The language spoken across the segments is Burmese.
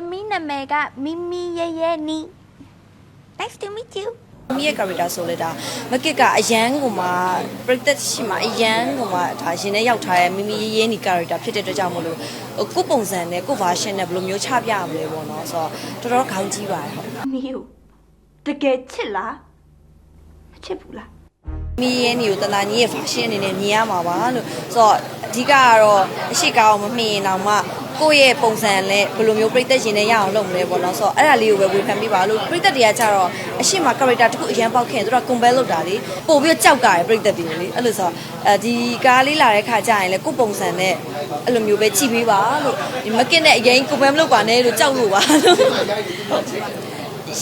သမီးနာမည်ကမီမီရဲရဲနီ Nice to meet you မိရဲ့ character ဆိုလဲဒါမကစ်ကအရန်ကိုမှပရိသတ်ရှိမှအရန်ကိုမှဒါရှင်နဲ့ရောက်ထားတဲ့မိမိရေးရေးနီ character ဖြစ်တဲ့အတွက်ကြောင့်မလို့ဟိုကိုယ့်ပုံစံနဲ့ကိုယ့် version နဲ့ဘယ်လိုမျိုးချပြရမလဲပေါ့နော်ဆိုတော့တော်တော်ခေါင်းကြီးပါတယ်ဟုတ်မီကိုတကယ်ချစ်လားမချစ်ဘူးလားမိရဲ့နီကိုတနာကြီးရဲ့ version အနေနဲ့မြင်ရမှာပါလို့ဆိုတော့အဓိကကတော့အရှိကားအောင်မမြင်ရင်တော့မှ ကိုယ့်ရဲ့ပုံစံနဲ့ဘယ်လိုမျိုးပြိသက်ရှင်နေရအောင်လုပ်မလဲပေါ့နော်ဆိုတော့အဲ့ဒါလေးကိုပဲဝေဖန်ပြပါလို့ပြိသက်တွေကကြတော့အရှိမ character တခုအရင်ပေါက်ခဲ့ရင်သူတို့က compare လုပ်တာလေပို့ပြီးတော့ကြောက်ကြတယ်ပြိသက်တွေလေအဲ့လိုဆိုတော့အဲဒီကားလေးလာတဲ့ခါကျရင်လေကိုယ့်ပုံစံနဲ့အဲ့လိုမျိုးပဲကြည့်ပေးပါလို့ဒီမကစ်နဲ့အရင် compare မလုပ်ပါနဲ့လို့ကြောက်လို့ပါလို့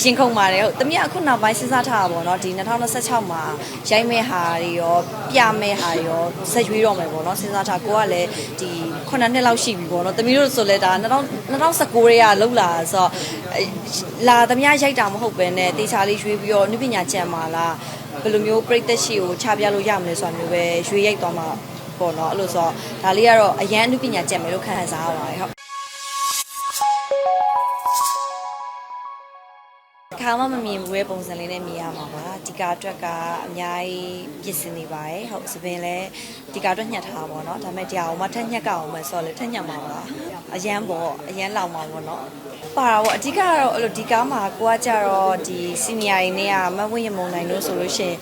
ရှင်ခုန်ပါတယ်ဟုတ်တမီးအခုနောက်ပိုင်းစဉ်းစားထားတာပေါ့နော်ဒီ2026မှာရိုက်မဲ့ဟာတွေရောပြမဲ့ဟာတွေရောဆက်ရွေးတော့မယ်ပေါ့နော်စဉ်းစားထားကိုကလည်းဒီ9နှစ်လောက်ရှိပြီပေါ့နော်တမီးတို့ဆိုလဲဒါ2019ရဲကလောက်လာဆိုတော့လာတမီးရိုက်တာမဟုတ်ပဲနဲ့တေချာလေးရွေးပြီးတော့နုပညာကျန်မာလားဘယ်လိုမျိုးပြိသက်ရှိကိုချပြလို့ရမလဲဆိုတာမျိုးပဲရွေးရိုက်သွားမှာပေါ့နော်အဲ့လိုဆိုတော့ဒါလေးကတော့အရန်အနုပညာကျန်မယ်လို့ခံစားရပါတယ်ဟုတ် ခါမှမမြင်ဘူးရဲ့ပုံစံလေးနဲ့မြင်ရမှာပါဒီကာအတွက်ကအများကြီးပြင်ဆင်နေပါတယ်ဟုတ်စပင်လဲဒီကာအတွက်ညှက်ထားပါတော့ဒါပေမဲ့ဒီအောင်မထက်ညှက်ကအောင်မယ်ဆိုတော့လေထက်ညှက်မှာပါအရန်ပေါ့အရန်လောင်မှာပေါ့နော်ပါတာပေါ့အဓိကကတော့အဲ့လိုဒီကားမှာကိုကကြတော့ဒီစီနီယာတွေနဲ့ကမဝင်းရမုံနိုင်လို့ဆိုလို့ရှိရင်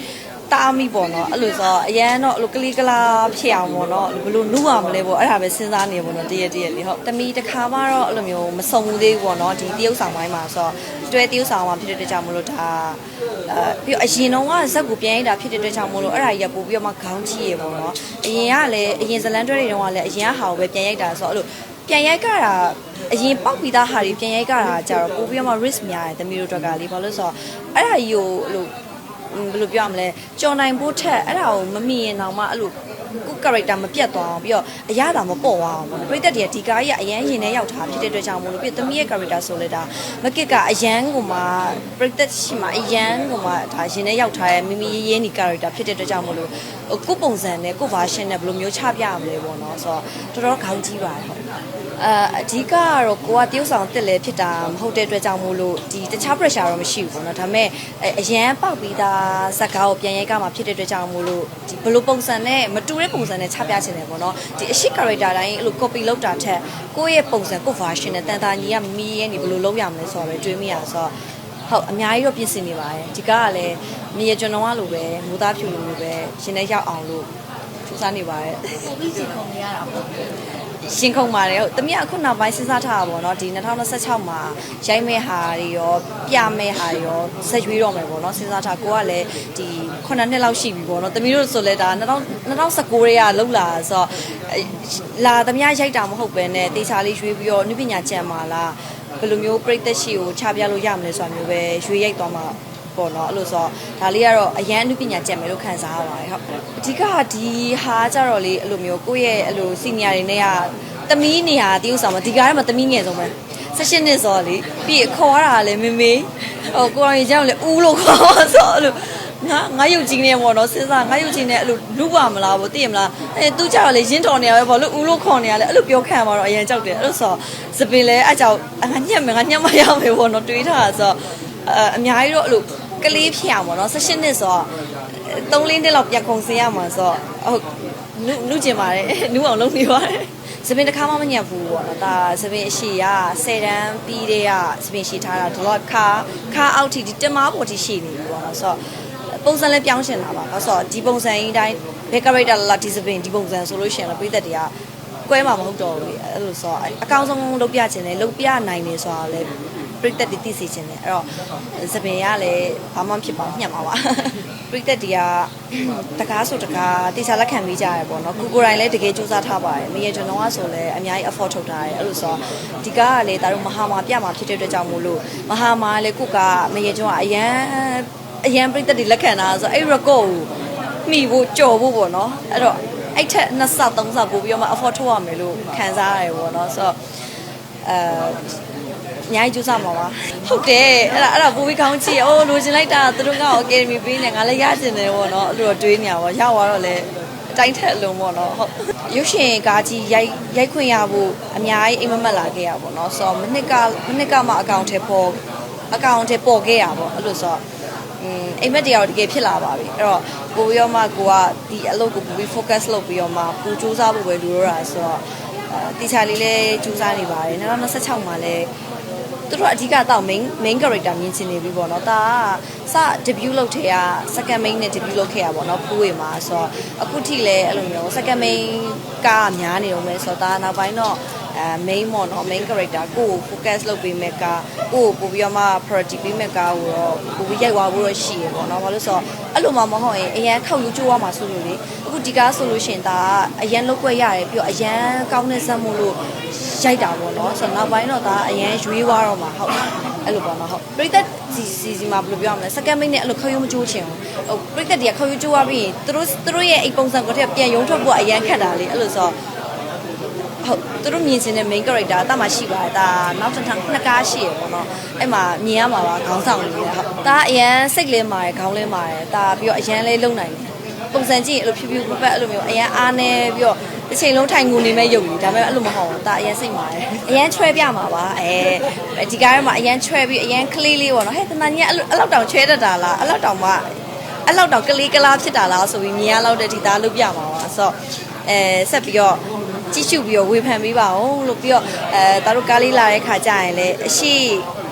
တားမိပေါ့နော်အဲ့လိုဆိုတော့အရန်တော့အဲ့လိုကလေးကလာဖြစ်အောင်ပေါ့နော်ဘယ်လိုနုရမလဲပေါ့အဲ့ဒါပဲစဉ်းစားနေပေါ့နော်တရက်တရက်လေးဟုတ်တမီတစ်ခါမှတော့အဲ့လိုမျိုးမစုံဘူးသေးဘူးပေါ့နော်ဒီတရုပ်ဆောင်ပိုင်းမှာဆိုတော့ တွဲတရုပ်ဆောင်မှာဖြစ်တဲ့အတွက်ကြောင့်မလို့ဒါအဲပြီးတော့အရင်တော့ကဇက်ကိုပြန်ရတာဖြစ်တဲ့အတွက်ကြောင့်မလို့အဲ့ဒါကြီးကပို့ပြီးတော့မှခေါင်းချီရပေါ့နော်အရင်ကလည်းအရင်ဇလန်တွဲတွေတုန်းကလည်းအရင်ကဟာကိုပဲပြန်ရိုက်တာဆိုတော့အဲ့လိုပြန်ရိုက်ကြတာအရင်ပောက်ပြီးသားဟာတွေပြန်ရိုက်ကြတာကြတော့ပို့ပြီးတော့မှ risk များတယ်တမီတို့အတွက်ကလေဘာလို့လဲဆိုတော့အဲ့ဒါကြီးကိုအဲ့လိုဘယ်လိုပြောရမလဲကြော်နိုင်ဖို့ထက်အဲ့ဒါကိုမမြင်ရင်တော့မှအဲ့လို ကို character မပြတ်သွားအောင်ပြီးတော့အရသာမပေါ့သွားအောင်ပေါ့နော်ပရိသတ်တွေကဒီကားကြီးကအရန်ရင်ထဲရောက်ထားဖြစ်တဲ့အတွက်ကြောင့်မို့လို့ပြီးတော့သမီးရဲ့ character ဆိုလဲဒါမကစ်ကအရန်ကိုမှပရိသတ်ရှိမှအရန်ကိုမှဒါရင်ထဲရောက်ထားတဲ့မိမိရေးရေးနီ character ဖြစ်တဲ့အတွက်ကြောင့်မို့လို့ကိုပုံစံနဲ့ကို version နဲ့ဘယ်လိုမျိုးချပြရမလဲပေါ့နော်ဆိုတော့တော်တော်ခေါင်းကြီးပါတယ်ဟုတ် အအဓိကကတော့ကိုကတရုပ်ဆောင်တက်လဲဖြစ်တာမဟုတ်တဲ့အတွက်ကြောင့်မို့လို့ဒီတခြား pressure တော့မရှိဘူးပေါ့နော်ဒါပေမဲ့အရန်ပေါက်ပြီးသားဇက်ကားကိုပြန်ရိုက်ကမှဖြစ်တဲ့အတွက်ကြောင့်မို့လို့ဒီဘယ်လိုပုံစံနဲ့မတူတဲ့ပုံစံနဲ့ချပြချင်တယ်ပေါ့နော်ဒီအရှိ character တိုင်းအဲ့လို copy လုပ်တာထက်ကိုယ့်ရဲ့ပုံစံကိုယ့် version နဲ့တန်တာညီကမီးရဲ့နေဘယ်လိုလုပ်ရမလဲဆိုတော့ပဲတွေးမိရဆိုတော့ဟုတ်အများကြီးတော့ပြင်ဆင်နေပါတယ်ဒီကားကလည်းမြေရကျွန်တော်ကလိုပဲမူသားဖြူလိုလိုပဲရှင်ထဲရောက်အောင်လို့စူးစမ်းနေပါတယ်ပုံပြီးစီခုံနေရတာပေါ့ ရှင်ခုန်ပါတယ်ဟုတ်တမီးအခုနောက်ပိုင်းစဉ်းစားထားတာပေါ့နော်ဒီ2026မှာရိုက်မဲ့ဟာတွေရောပြမဲ့ဟာတွေရောဆက်ရွေးတော့မယ်ပေါ့နော်စဉ်းစားထားကိုကလည်းဒီ9နှစ်လောက်ရှိပြီပေါ့နော်တမီးတို့ဆိုလဲဒါ2019ရဲကလောက်လာဆိုတော့လာတမီးရိုက်တာမဟုတ်ပဲနဲ့တေချာလေးရွေးပြီးတော့နုပညာကျန်မာလားဘယ်လိုမျိုးပြိသက်ရှိကိုချပြလို့ရမလဲဆိုတာမျိုးပဲရွေးရိုက်သွားမှာ ပေါ့နော်အဲ့လိုဆိုတော့ဒါလေးကတော့အရန်အနုပညာကျက်မယ်လို့ခံစားရပါတယ်ဟုတ်အဓိကကဒီဟာကြတော့လေအဲ့လိုမျိုးကိုယ့်ရဲ့အဲ့လိုစီနီယာတွေနဲ့ကတမီးနေဟာတရုပ်ဆောင်မှာဒီကားထဲမှာတမီးငယ်ဆုံးပဲ16နှစ်ဆိုတော့လေပြီးခေါ်ရတာလည်းမေမေဟိုကိုရောင်ကြီးကြောင့်လေဦးလို့ခေါ်ဆိုအဲ့လိုငါငါရုပ်ကြီးနေပေါ့နော်စဉ်းစားငါရုပ်ကြီးနေအဲ့လိုလူပါမလားဗောသိရမလားအဲသူကြတော့လေရင်းတော်နေရပဲဗောလို့ဦးလို့ခေါ်နေရလေအဲ့လိုပြောခံမှာတော့အရင်ကြောက်တယ်အဲ့လိုဆိုစပင်လဲအဲ့ကြောင့်ငါညက်မယ်ငါညက်မရမယ်ဗောနော်တွေးထားတာဆိုတော့အအများကြီးတော့အဲ့လို ကလေးဖြစ်အောင်ဗောနော်16နှစ်ဆိုတော့3-4နှစ်လောက်ပြန်ခုံစင်ရမှာဆိုတော့ဟုတ်နုနုကျင်ပါတယ်နုအောင်လုပ်နေပါတယ်စပင်တစ်ခါမှမညက်ဘူးပေါ့နော်ဒါစပင်အရှိက10တန်းပြီးတဲ့ကစပင်ရှိထားတာဒီတော့ခါခါအောက်ထိဒီတင်မာပေါ်ထိရှိနေပြီပေါ့နော်ဆိုတော့ပုံစံလည်းပြောင်းရှင်တာပါဘာလို့ဆိုတော့ဒီပုံစံအင်းတိုင်းဘယ် character လာဒီစပင်ဒီပုံစံဆိုလို့ရှိရင်လည်းပြည်သက်တွေကကွဲမှာမဟုတ်တော့ဘူးလေအဲ့လိုဆိုတော့အကောင်းဆုံးလုပ်ပြခြင်းနဲ့လုပ်ပြနိုင်နေဆိုတာလည်း ပြိသက်တွေသိစေခြင်းနဲ့အဲ့တော့စပင်ကလည်းဘာမှဖြစ်ပါညှက်ပါပါပြိသက်တွေကတကားဆိုတကားတေချာလက်ခံပေးကြရပေါ့နော်ကိုကိုတိုင်းလည်းတကယ်စူးစမ်းထားပါတယ်မရေကျွန်တော်ကဆိုလည်းအများကြီး effort ထုတ်ထားတယ်အဲ့လိုဆိုတော့ဒီကားကလည်းဒါတို့မဟာမာပြမှာဖြစ်တဲ့အတွက်ကြောင့်မို့လို့မဟာမာလည်းကိုကမရေကျွန်တော်ကအရန်အရန်ပြိသက်တွေလက်ခံတာဆိုအဲ့ record ကိုမိဖို့ကြော်ဖို့ပေါ့နော်အဲ့တော့အဲ့ထက်နှစ်ဆသုံးဆပို့ပြီးတော့မှ effort ထုတ်ရမယ်လို့ခံစားရတယ်ပေါ့နော်ဆိုတော့အဲ အများကြီးကြိုးစားမှာပါဟုတ်တယ်အဲ့ဒါအဲ့ဒါပိုပြီးကောင်းကြည့်အိုးလိုချင်လိုက်တာသူတို့ကအကယ်ဒမီပေးနေငါလည်းရချင်တယ်ပေါ့နော်အဲ့လိုတော့တွေးနေရပါရသွားတော့လေတိုင်းထက်အလုံးပေါ့နော်ဟုတ်ရုပ်ရှင်ကားကြီးရိုက်ရိုက်ခွင့်ရဖို့အများကြီးအိမ်မက်မက်လာခဲ့ရပါတော့ဆိုတော့မနစ်ကမနစ်ကမှအကောင့်ထဲပေါ်အကောင့်ထဲပေါ်ခဲ့ရပါအဲ့လိုဆိုတော့อืมအိမ်မက်တရားတကယ်ဖြစ်လာပါပြီအဲ့တော့ကိုရောမှကိုကဒီအလုပ်ကိုပူပြီး focus လုပ်ပြီးတော့မှပူစူးစမ်းဖို့ပဲလိုရတာဆိုတော့အဲတီချာလေးလည်းစူးစမ်းနေပါတယ်2026မှာလည်း သူတို့အဓိကတော့ main main character မြင်ချင်နေပြီပေါ့နော်ဒါကစ debut လုပ်ထဲက second main နဲ့ debut လုပ်ခဲ့ရပေါ့နော်ပူးဝေမှာဆိုတော့အခုထိလည်းအဲ့လိုမျိုး second main ကများနေတော့မယ်ဆိုတော့ဒါနောက်ပိုင်းတော့ အဲ main ပေါ့နော် main character ကိုကို focus လုပ်ပေးမဲ့ကကိုကိုပို့ပြီးတော့မှ priority ပေးမဲ့ကကိုတော့ပို့ပြီးရိုက်သွားဖို့တော့ရှိရပေါ့နော်ဘာလို့ဆိုတော့အဲ့လိုမှမဟုတ်ရင်အရန်ခောက်ယူကြိုးရမှာဆိုလို့လေအခုဒီကားဆိုလို့ရှိရင်ဒါကအရန်လောက်ွက်ရတယ်ပြီးတော့အရန်ကောင်းတဲ့ဇက်မို့လို့ရိုက်တာပေါ့နော်ဆိုတော့နောက်ပိုင်းတော့ဒါအရန်ရွေးသွားတော့မှာဟုတ်အဲ့လိုပေါ့နော်ဟုတ်ပရိသတ်စီစီစီမှာဘယ်လိုပြောရမလဲစကန်မိတ်နဲ့အဲ့လိုခေါ်ယူမကြိုးချင်ဘူးဟိုပရိသတ်တွေကခေါ်ယူကြိုးသွားပြီးရင်သူတို့သူတို့ရဲ့အိမ်ပုံစံကိုတည်းကပြန်ရုံထွက်ဖို့အရန်ခက်တာလေအဲ့လိုဆိုတော့ဟုတ် သူတို့မြင်ချင်တဲ့ main character အတမှရှိပါတယ်ဒါနောက်တစ်ထပ်နှစ်ကားရှိရပေါ့နော်အဲ့မှာမြင်ရမှာပါခေါင်းဆောင်လေးဟုတ်ဒါအရန်စိတ်လေးမာရယ်ခေါင်းလေးမာရယ်ဒါပြီးတော့အရန်လေးလုံနိုင်တယ်ပုံစံကြည့်ရင်အဲ့လိုဖြူဖြူပပတ်အဲ့လိုမျိုးအရန်အားနေပြီးတော့တစ်ချိန်လုံးထိုင်ငုံနေမဲ့ရုပ်ကြီးဒါပေမဲ့အဲ့လိုမဟုတ်ဘူးဒါအရန်စိတ်မာတယ်အရန်ချွဲပြမှာပါအဲဒီကားထဲမှာအရန်ချွဲပြီးအရန်ကလေးလေးပေါ့နော်ဟဲ့တမန်ကြီးကအဲ့လိုအဲ့လောက်တောင်ချွဲတတ်တာလားအဲ့လောက်တောင်မှအဲ့လောက်တောင်ကလေးကလားဖြစ်တာလားဆိုပြီးမြင်ရလောက်တဲ့ဒီသားလုပ်ပြမှာပါဆိုတော့အဲဆက်ပြီးတော့ ကြည့်ရှုပြီးတော့ဝေဖန်ပေးပါဦးလို့ပြီးတော့အဲသားတို့ကားလေးလာတဲ့ခါကျရင်လည်းအရှိ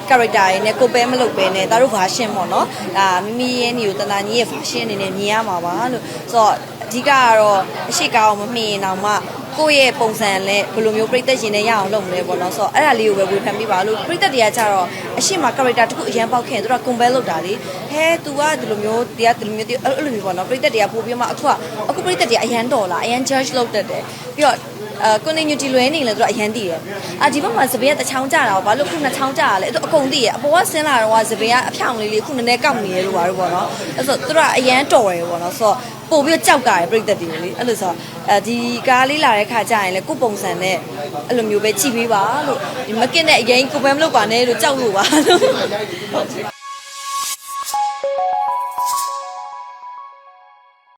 character တွေနဲ့ကိုပဲမလုပ်ပဲနဲ့ဒါတို့ version ပေါ့နော်ဒါမိမိရဲ့နေကိုတနာကြီးရဲ့ version အနေနဲ့မြင်ရမှာပါလို့ဆိုတော့အဓိကကတော့အရှိကောင်းမမြင်ရင်တော့မှ ကိုယ့်ရဲ့ပုံစံနဲ့ဘယ်လိုမျိုးပြိသက်ရှင်နေရအောင်လုပ်မလဲပေါ့နော်ဆိုတော့အဲ့ဒါလေးကိုပဲဝေဖန်ပေးပါလို့ပြိသက်တွေကကြတော့အရှိမ character တခုအရင်ပေါက်ခင်သူက compare လုပ်တာလေဟဲ तू ကဒီလိုမျိုးတရားဒီလိုမျိုးအဲ့လိုမျိုးပေါ့နော်ပြိသက်တွေကပို့ပြီးမှအခုကအခုပြိသက်တွေအရန်တော်လာအရန် judge လုပ်တတ်တယ်ပြီးတော့အဲ continuity လွဲနေလေသူတို့အရန်တည်တယ်အာဒီဘက်မှာစပင်းကတစ်ချောင်းကြတာဘာလို့ခုနှစ်ချောင်းကြတာလဲသူအကုန်တည်ရအပေါ်ကဆင်းလာတော့စပင်းကအဖြောင်လေးလေးခုနည်းနည်းကောက်နေရလို့ပါတော့ဗောနော်အဲ့ဆိုသူတို့ကအရန်တော်ရယ်ဗောနော်ဆိုတော့ ပို့ပြီးကြောက်ကြရပြိသက်တွေလေအဲ့လိုဆိုအဲဒီကားလေးလာတဲ့ခါကျရင်လေကိုပုံစံနဲ့အဲ့လိုမျိုးပဲကြည့်ပေးပါလို့ဒီမကစ်နဲ့အရင်ကိုပဲမလုပ်ပါနဲ့လို့ကြောက်လို့ပါလို့